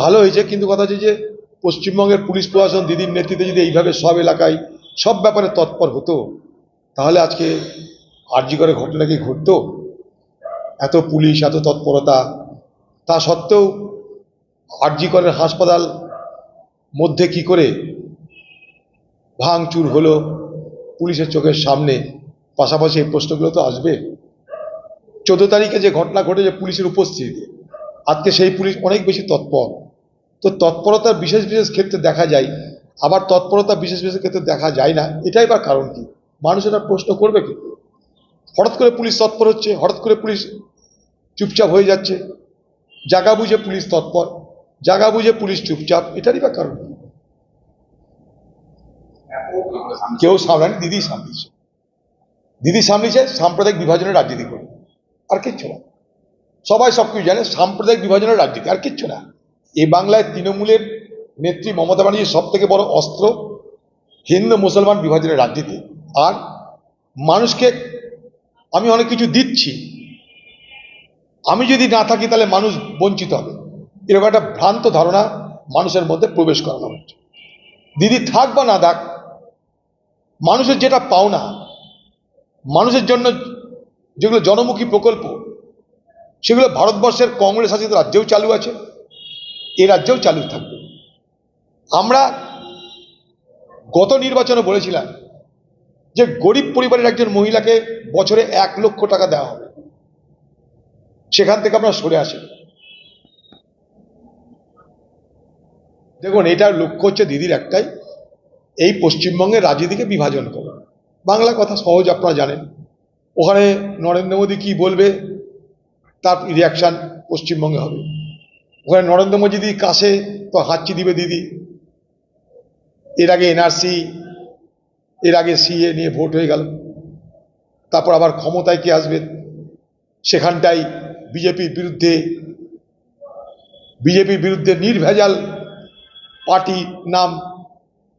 ভালো হয়েছে, কিন্তু কথা হচ্ছে যে পশ্চিমবঙ্গের পুলিশ প্রশাসন, দিদির নেতৃত্বে যদি এইভাবে সব এলাকায় সব ব্যাপারে তৎপর হতো, তাহলে আজকে আরজি করে ঘটনা কি ঘটতো? এত পুলিশ, এত তৎপরতা, তা সত্ত্বেও আরজি করের হাসপাতাল মধ্যে কি করে ভাঙচুর হলো পুলিশের চোখের সামনে? পাশাপাশি এই প্রশ্নগুলো তো আসবে। চোদ্দ তারিখে যে ঘটনা ঘটেছে, পুলিশের উপস্থিতিতে আজকে সেই পুলিশ অনেক বেশি তৎপর। তো তৎপরতার বিশেষ বিশেষ ক্ষেত্রে দেখা যায়, আবার তৎপরতা বিশেষ বিশেষ ক্ষেত্রে দেখা যায় না, এটাই বা কারণ কি? মানুষ এটা প্রশ্ন করবে কি? হঠাৎ করে পুলিশ তৎপর হচ্ছে, হঠাৎ করে পুলিশ চুপচাপ হয়ে যাচ্ছে, জাগা বুঝে পুলিশ তৎপর, জাগা বুঝে পুলিশ চুপচাপ, এটারই বা কারণ? কেউ সামলানি দিদি সামলিয়েছে। দিদি সামলিয়েছে, সাম্প্রদায়িক বিভাজনের রাজনীতি করে আর কিচ্ছু না। সবাই সব কিছু জানে, সাম্প্রদায়িক বিভাজনের রাজনীতি, আর কিচ্ছু না। এ বাংলায় তৃণমূলের নেত্রী মমতা ব্যানার্জির সব থেকে বড় অস্ত্র হিন্দু মুসলমান বিভাজনের রাজনীতি। আর মানুষকে আমি অনেক কিছু দিচ্ছি। আমি যদি না থাকি তাহলে মানুষ বঞ্চিত হবে। এরকম একটা ভ্রান্ত ধারণা মানুষের মধ্যে প্রবেশ করানো হচ্ছে। দিদি থাক বা না থাক, মানুষের যেটা পাওনা, মানুষের জন্য যেগুলো জনমুখী প্রকল্প সেগুলো ভারতবর্ষের কংগ্রেস শাসিত রাজ্যেও চালু আছে, এ রাজ্যেও চালু থাকবে। আমরা গত নির্বাচনে বলেছিলাম যে গরিব পরিবারের একজন মহিলাকে বছরে এক লক্ষ টাকা দেওয়া হবে। সেখান থেকে আমরা সরে আসি। দেখুন এটার লক্ষ্য হচ্ছে দিদির একটাই, এই পশ্চিমবঙ্গের রাজনীতিকে বিভাজন করা। বাংলা কথা সহজ, আপনারা জানেন। ওখানে নরেন্দ্র মোদী কি বলবে? তার রিয়াকশান পশ্চিমবঙ্গে হবে। ওখানে নরেন্দ্র মোদী যদি কাছে তো হাঁচি দিবে দিদি। এর আগে এনআরসি এর আগে সিএ নিয়ে ভোট হয়ে গেল। তারপর আবার ক্ষমতায় কে আসবে? সেখানটাই বিজেপির বিরুদ্ধে বিজেপির বিরুদ্ধে নির্ভেজাল পার্টি নাম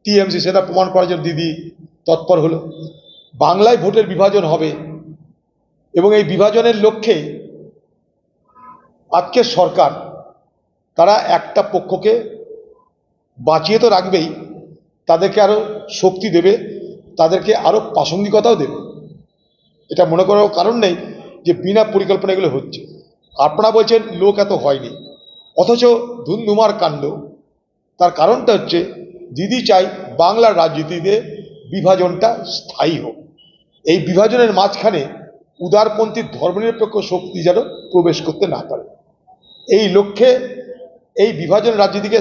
টিএমসি, সেটা প্রমাণ করার জন্য দিদি তৎপর হলো। বাংলায় ভোটের বিভাজন হবে এবং এই বিভাজনের লক্ষ্যে আজকের সরকার তারা একটা পক্ষকে বাঁচিয়ে তো রাখবেই, তাদেরকে আরও শক্তি দেবে, তাদেরকে আরও প্রাসঙ্গিকতাও দেবে। এটা মনে করার কারণ নেই যে বিনা পরিকল্পনা এগুলো হচ্ছে। আপনারা বলছেন লোক এত হয়নি, অথচ ধুমধুমার কাণ্ড। তার কারণটা হচ্ছে দিদি চাই বাংলার রাজনীতিতে বিভাজনটা স্থায়ী হোক। এই বিভাজনের মাঝখানে উদারপন্থী ধর্মনিরপেক্ষ শক্তি যেন প্রবেশ করতে না পারে। এই লক্ষ্যে এই বিভাজন রাজনীতিকে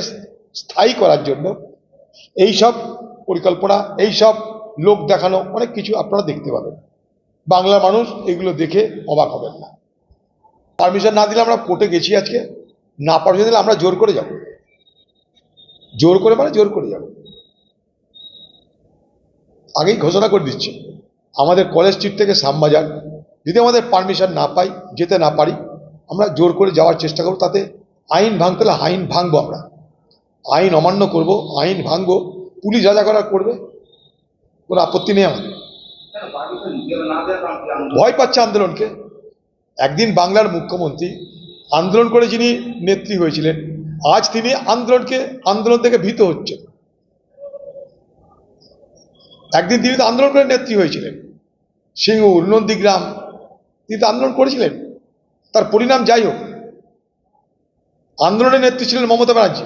স্থায়ী করার জন্য এই সব পরিকল্পনা এই সব লোক দেখানো অনেক কিছু আপনারা দেখতে পাবেন। বাংলার মানুষ এগুলো দেখে অবাক হবেন না। পারমিশন না দিলে আমরা কোর্টে গেছি আজকে, না পারমিশন দিলে আমরা জোর করে যাব। জোর করে মানে জোর করে যাব। আগেই ঘোষণা করে দিচ্ছে, আমাদের কলেজ স্ট্রিট থেকে শ্যামবাজার, যদি আমাদের পারমিশন না পাই, যেতে না পারি আমরা জোর করে যাওয়ার চেষ্টা করব, তাতে আইন ভাঙতে হলে আইন ভাঙবো আমরা। আইন অমান্য করব, আইন ভাঙবো, পুলিশ যা যা করার করবে, কোনো আপত্তি নেই আমাদের। ভয় পাচ্ছে আন্দোলনকে। একদিন বাংলার মুখ্যমন্ত্রী আন্দোলন করে যিনি নেত্রী হয়েছিলেন, আজ তিনি আন্দোলনকে, আন্দোলন থেকে ভীত হচ্ছেন। একদিন তিনি তো আন্দোলন করে নেত্রী হয়েছিলেন। সিঙ্গুর, নন্দীগ্রাম, তিনি তো আন্দোলন করেছিলেন। তার পরিণাম যাই হোক, আন্দোলনের নেত্রী ছিলেন মমতা ব্যানার্জি।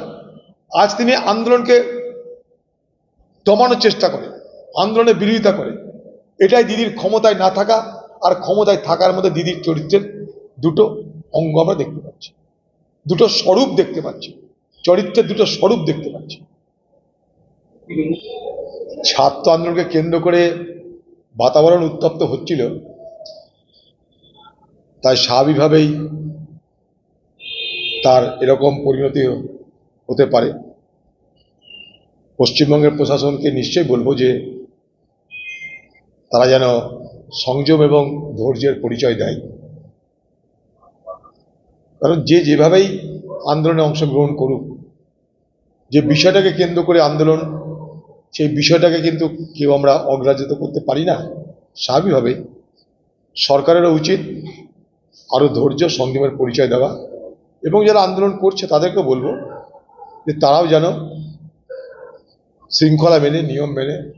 আজ তিনি আন্দোলনকে দমানোর চেষ্টা করে আন্দোলনের বিরোধিতা করে এটাই দিদির ক্ষমতায় না থাকা আর ক্ষমতায় থাকার মধ্যে দিদির চরিত্রের দুটো অঙ্গ আমরা দেখতে পাচ্ছি। দুটো স্বরূপ দেখতে পাচ্ছি। চরিত্রের দুটো স্বরূপ দেখতে পাচ্ছি। ছাত্র আন্দোলনকে কেন্দ্র করে বাতাবরণ উত্তপ্ত হচ্ছিল তাই স্বাভাবিকভাবেই তার এরকম পরিণতি হতে পারে। পশ্চিমবঙ্গের প্রশাসনকে নিশ্চয়ই বলব যে, তারা যেন সংযম এবং ধৈর্যের পরিচয় দেয়। কারণ যে যেভাবেই আন্দোলনে অংশগ্রহণ করুক, যে বিষয়টাকে কেন্দ্র করে আন্দোলন, সেই বিষয়টাকে কিন্তু কেউ আমরা অগ্রাহ্য করতে পারি না। স্বাভাবিকভাবেই সরকারেরও উচিত আরও ধৈর্য সংযমের পরিচয় দেওয়া। এবং যারা আন্দোলন করছে তাদেরকে বলব যে তারাও যেন শৃঙ্খলা মেনে নিয়ম মেনে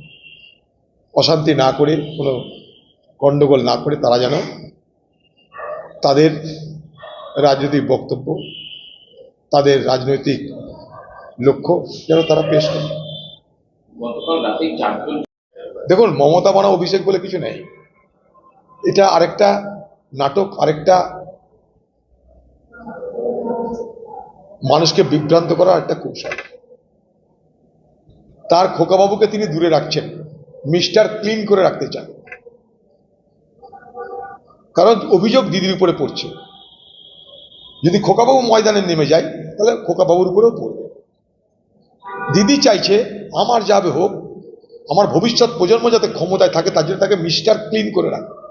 অশান্তি না করে কোনো গণ্ডগোল না করে তারা যেন তাদের রাজনৈতিক বক্তব্য তাদের রাজনৈতিক লক্ষ্য যেন তারা পেশ করে। দেখুন মমতা বানা অভিষেক বলে কিছু নেই। এটা আরেকটা নাটক আরেকটা মানুষকে বিভ্রান্ত করার একটা কৌশল। তার খোকাবাবুকে তিনি দূরে রাখছেন, মিস্টার ক্লিন করে রাখতে চান। কারণ অভিযোগ দিদির উপরে পড়ছে। যদি খোকাবাবু ময়দানে নেমে যায়, তাহলে খোকাবাবুর উপরেও পড়বে। দিদি চাইছে, আমার যাবে হোক, আমার ভবিষ্যৎ প্রজন্ম যাতে ক্ষমতায় থাকে, তার জন্য তাকে মিস্টার ক্লিন করে রাখে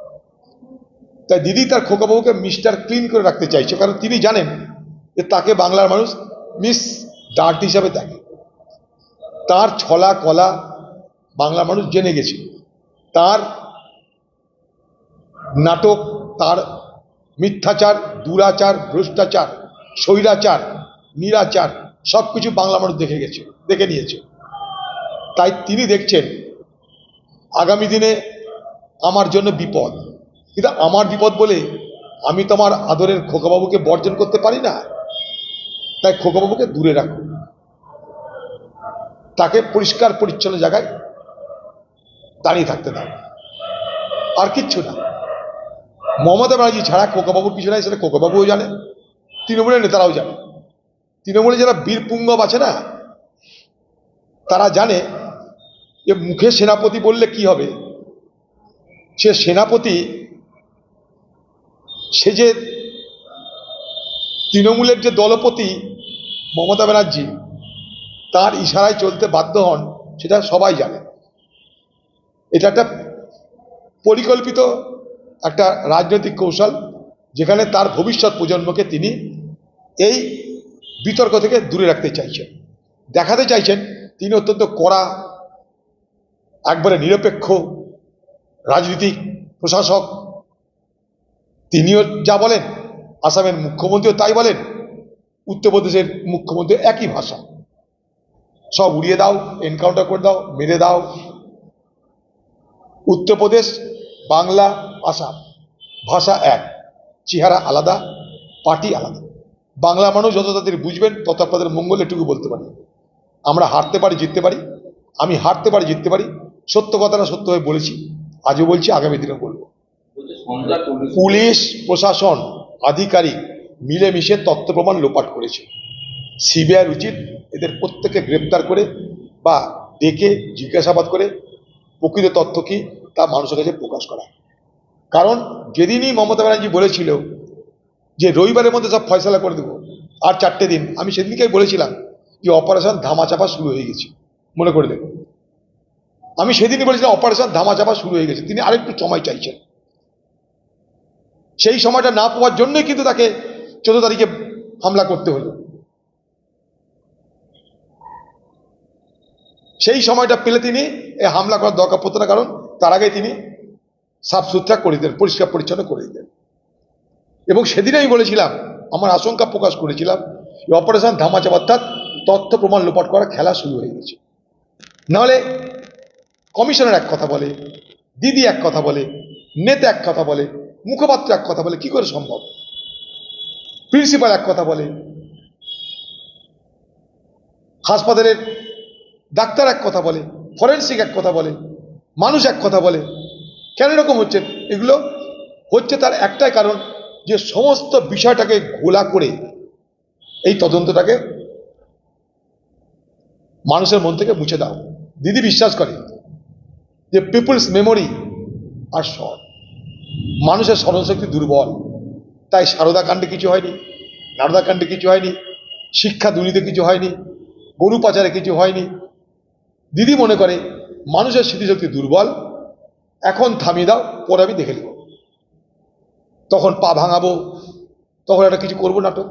তাই দিদি তার খোকাবাবুকে মিস্টার ক্লিন করে রাখতে চাইছে, কারণ তিনি জানেন যে তাকে বাংলার মানুষ মিস ডার্ট হিসাবে দেখে। তার ছলা কলা বাংলা মানুষ জেনে গেছে। তার নাটক, তার মিথ্যাচার, দুরাচার, ভ্রষ্টাচার, স্বৈরাচার, নিরাচার সব কিছু বাংলা মানুষ দেখে গেছে, দেখে নিয়েছে। তাই তিনি দেখছেন, আগামী দিনে আমার জন্য বিপদ। কিন্তু আমার বিপদ বলে আমি তোমার আদরের খোকাবাবুকে বর্জন করতে পারি না। তাই খোকাবাবুকে দূরে রাখো। তাকে পরিষ্কার পরিচ্ছন্ন জায়গায় দাঁড়িয়ে থাকতে দাও। আর কিচ্ছু না। মমতা ব্যানার্জি ছাড়া খোকাবাবুর কিছু নাই, সেটা খোকাবাবুও জানে, তৃণমূলের নেতারাও জানে। তৃণমূলে যারা বীরপুঙ্গব আছে না, তারা জানে যে মুখে সেনাপতি বললে কি হবে? সে সেনাপতি সে যে তৃণমূলের যে দলপতি মমতা ব্যানার্জি, তার ইশারায় চলতে বাধ্য হন, সেটা সবাই জানে। এটা একটা পরিকল্পিত একটা রাজনৈতিক কৌশল, যেখানে তার ভবিষ্যৎ প্রজন্মকে তিনি এই বিতর্ক থেকে দূরে রাখতে চাইছেন। দেখাতে চাইছেন, তিনি অত্যন্ত কড়া, একবারে নিরপেক্ষ রাজনীতিক প্রশাসক তিনিও যা বলেন, আসামের মুখ্যমন্ত্রীও তাই বলেন, উত্তরপ্রদেশের মুখ্যমন্ত্রী একই ভাষা। সব উড়িয়ে দাও এনকাউন্টার করে দাও, মেরে দাও। উত্তরপ্রদেশ, বাংলা, আসাম, ভাষা এক, চেহারা আলাদা, পার্টি আলাদা। বাংলা মানুষ যত তাদের বুঝবেন, তত আপনাদের মঙ্গল এটুকু বলতে পারি। আমরা হারতে পারি, জিততে পারি, আমি হারতে পারি, জিততে পারি, সত্য কথাটা সত্য হয়ে বলেছি, আজও বলছি, আগামী দিনে বলব। পুলিশ, প্রশাসন, আধিকারিক মিলেমিশে তথ্য প্রমাণ লোপাট করেছে। সিবিআই উচিত এদের প্রত্যেককে গ্রেপ্তার করে বা ডেকে জিজ্ঞাসাবাদ করে প্রকৃত তথ্য কি তা মানুষের কাছে প্রকাশ করা। কারণ যেদিনই মমতা ব্যানার্জি বলেছিল যে রবিবারের মধ্যে সব ফয়সলা করে দেবো, আর চারটে দিন, আমি সেদিনকেই বলেছিলাম যে অপারেশন ধামাচাপা শুরু হয়ে গেছে। মনে করে দেখুন। আমি সেদিনই বলেছিলাম অপারেশন ধামাচাপা শুরু হয়ে গেছে। তিনি আরেকটু সময় চাইছেন। সেই সময়টা না পাওয়ার জন্যই কিন্তু তাকে চোদ্দ তারিখে হামলা করতে হলো। সেই সময়টা পেলে তিনি, এ হামলা করার দরকার পড়তো না, কারণ তার আগে তিনি সাফ সুতরা করে দিতেন, পরিষ্কার পরিচ্ছন্ন করে দিতেন। এবং সেদিনে আমি বলেছিলাম, আমার আশঙ্কা প্রকাশ করেছিলাম অপারেশন ধামাচাপ অর্থাৎ তথ্য প্রমাণ লোপাট করা খেলা শুরু হয়ে গেছে। নাহলে কমিশনার এক কথা বলে, দিদি এক কথা বলে, নেতা এক কথা বলে মুখপাত্র এক কথা বলে, কি করে সম্ভব? প্রিন্সিপাল এক কথা বলে। হাসপাতালের ডাক্তার এক কথা বলে ফরেন্সিক এক কথা বলে, মানুষ এক কথা বলে। কেন এরকম হচ্ছে? এগুলো হচ্ছে তার একটাই কারণ যে সমস্ত বিষয়টাকে ঘোলা করে এই তদন্তটাকে মানুষের মন থেকে মুছে দাও। দিদি বিশ্বাস করে যে পিপুলস মেমোরি আর শর্ট। মানুষের স্মরণশক্তি দুর্বল। তাই কাণ্ডে কিছু হয়নি কাণ্ডে কিছু হয়নি, শিক্ষা দুর্নীতি কিছু হয়নি, গরু পাচারে কিছু হয়নি। দিদি মনে করে, মানুষের স্মৃতিশক্তি দুর্বল, এখন থামিয়ে দাও, পরে আমি দেখে নেব। তখন পা ভাঙাবো, তখন একটা কিছু করব নাটক।